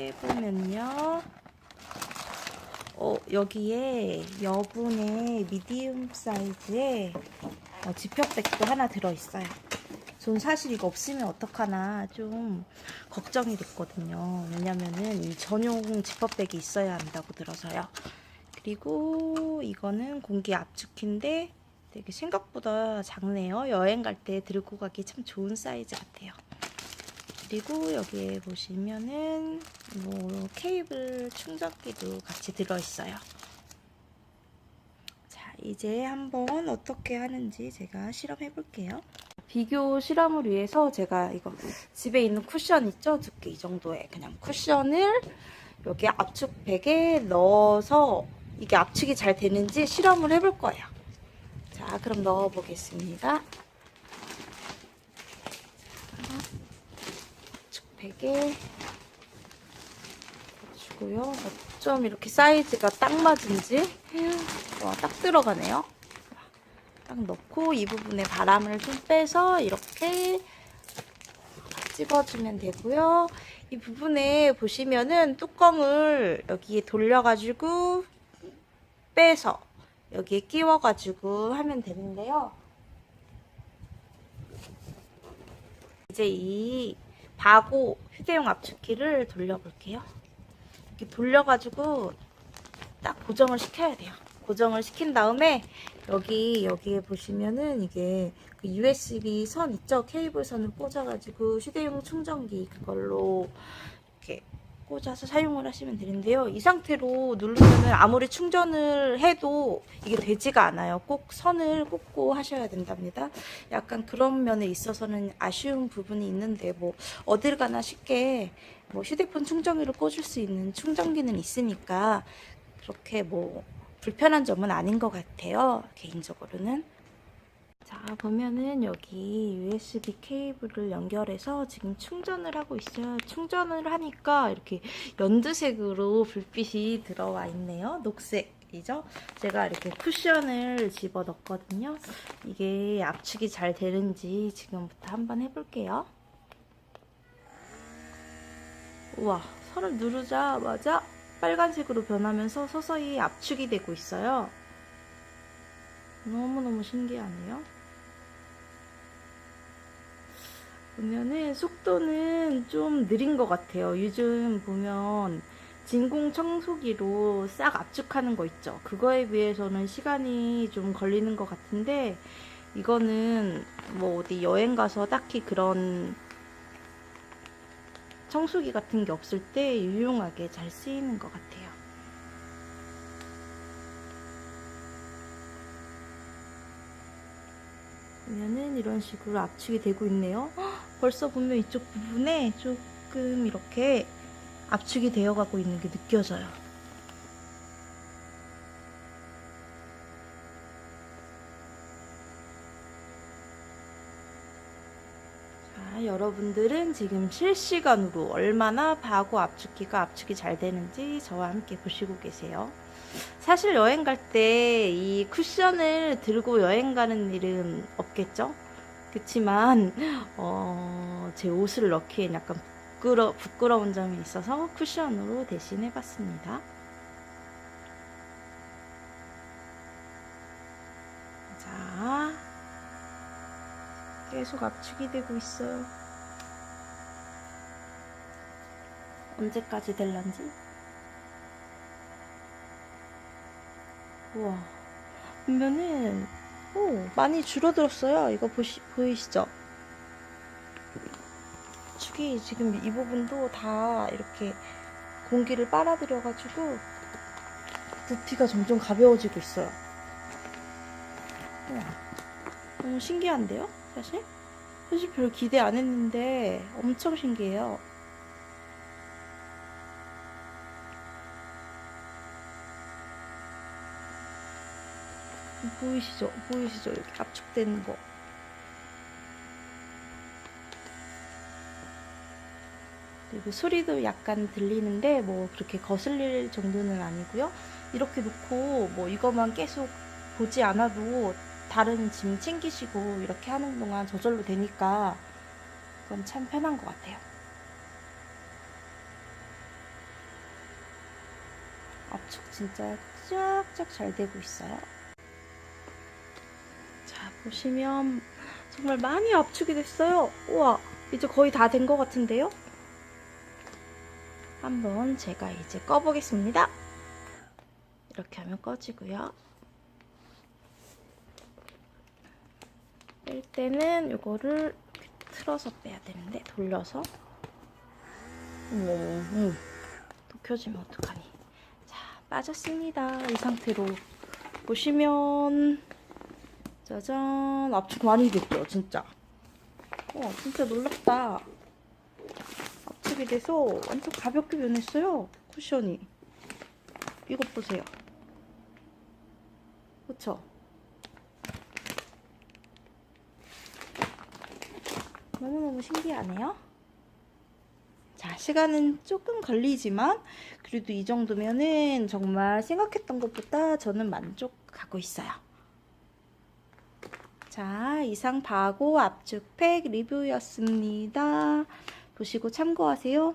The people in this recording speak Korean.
빼보면요. 어, 여기에 여분의 미디움 사이즈의 어, 지퍼백도 하나 들어있어요. 전 사실 이거 없으면 어떡하나 좀 걱정이 됐거든요. 왜냐면은 이 전용 지퍼백이 있어야 한다고 들어서요. 그리고 이거는 공기 압축기인데 되게 생각보다 작네요. 여행 갈 때 들고 가기 참 좋은 사이즈 같아요. 그리고 여기에 보시면은 뭐 케이블 충전기도 같이 들어있어요. 자, 이제 한번 어떻게 하는지 제가 실험해 볼게요. 비교 실험을 위해서 제가 이거 집에 있는 쿠션 있죠? 두께 이 정도의 그냥 쿠션을 여기 압축 백에 넣어서 이게 압축이 잘 되는지 실험을 해볼 거예요. 자, 그럼 넣어 보겠습니다. 압축백에 주고요. 좀 이렇게 사이즈가 딱 맞은지 와, 딱 들어가네요. 딱 넣고 이 부분에 바람을 좀 빼서 이렇게 집어주면 되고요. 이 부분에 보시면은 뚜껑을 여기에 돌려가지고 빼서 여기에 끼워가지고 하면 되는데요. 이제 이 바고 휴대용 압축기를 돌려볼게요. 이렇게 돌려가지고 딱 고정을 시켜야 돼요. 고정을 시킨 다음에 여기 여기에 보시면은 이게 그 USB 선 있죠? 케이블 선을 꽂아가지고 휴대용 충전기 그걸로 꽂아서 사용을 하시면 되는데요. 이 상태로 누르면은 아무리 충전을 해도 이게 되지가 않아요. 꼭 선을 꽂고 하셔야 된답니다. 약간 그런 면에 있어서는 아쉬운 부분이 있는데 뭐 어딜 가나 쉽게 뭐 휴대폰 충전기를 꽂을 수 있는 충전기는 있으니까 그렇게 뭐 불편한 점은 아닌 것 같아요. 개인적으로는. 자, 보면은 여기 USB 케이블을 연결해서 지금 충전을 하고 있어요. 충전을 하니까 이렇게 연두색으로 불빛이 들어와 있네요. 녹색 이죠? 제가 이렇게 쿠션을 집어 넣었거든요. 이게 압축이 잘 되는지 지금부터 한번 해볼게요. 우와, 선을 누르자마자 빨간색으로 변하면서 서서히 압축이 되고 있어요. 너무너무 신기하네요. 보면은 속도는 좀 느린 것 같아요. 요즘 보면 진공 청소기로 싹 압축하는 거 있죠. 그거에 비해서는 시간이 좀 걸리는 것 같은데 이거는 뭐 어디 여행 가서 딱히 그런 청소기 같은 게 없을 때 유용하게 잘 쓰이는 것 같아요. 보면은 이런 식으로 압축이 되고 있네요. 헉, 벌써 보면 이쪽 부분에 조금 이렇게 압축이 되어 가고 있는 게 느껴져요. 자, 여러분들은 지금 실시간으로 얼마나 바고 압축기가 압축이 잘 되는지 저와 함께 보시고 계세요. 사실 여행 갈 때 이 쿠션을 들고 여행 가는 일은 없겠죠? 그렇지만 어, 제 옷을 넣기엔 약간 부끄러, 부끄러운 점이 있어서 쿠션으로 대신 해 봤습니다. 자, 계속 압축이 되고 있어요. 언제까지 될런지? 우와. 보면은, 오, 많이 줄어들었어요. 이거 보시, 보이시죠? 축이 지금 이 부분도 다 이렇게 공기를 빨아들여 가지고 부피가 점점 가벼워지고 있어요. 우와. 너무 신기한데요? 사실? 사실 별 기대 안 했는데 엄청 신기해요. 보이시죠? 보이시죠? 이렇게 압축되는 거. 그리고 소리도 약간 들리는데 뭐 그렇게 거슬릴 정도는 아니고요. 이렇게 놓고 뭐 이것만 계속 보지 않아도 다른 짐 챙기시고 이렇게 하는 동안 저절로 되니까 그건 참 편한 것 같아요. 압축 진짜 쫙쫙 잘 되고 있어요. 자, 보시면 정말 많이 압축이 됐어요. 우와, 이제 거의 다 된 것 같은데요? 한번 제가 이제 꺼보겠습니다. 이렇게 하면 꺼지고요. 뺄 때는 이거를 틀어서 빼야 되는데 돌려서 어머 어머 또 켜지면 어떡하니 자 빠졌습니다 이 상태로 보시면 짜잔 압축 많이 됐죠 진짜 와 진짜 놀랍다 압축이 돼서 완전 가볍게 변했어요 쿠션이 이것 보세요 그쵸? 너무너무 신기하네요. 자, 시간은 조금 걸리지만 그래도 이 정도면은 정말 생각했던 것보다 저는 만족하고 있어요. 자, 이상 바고 압축팩 리뷰였습니다. 보시고 참고하세요.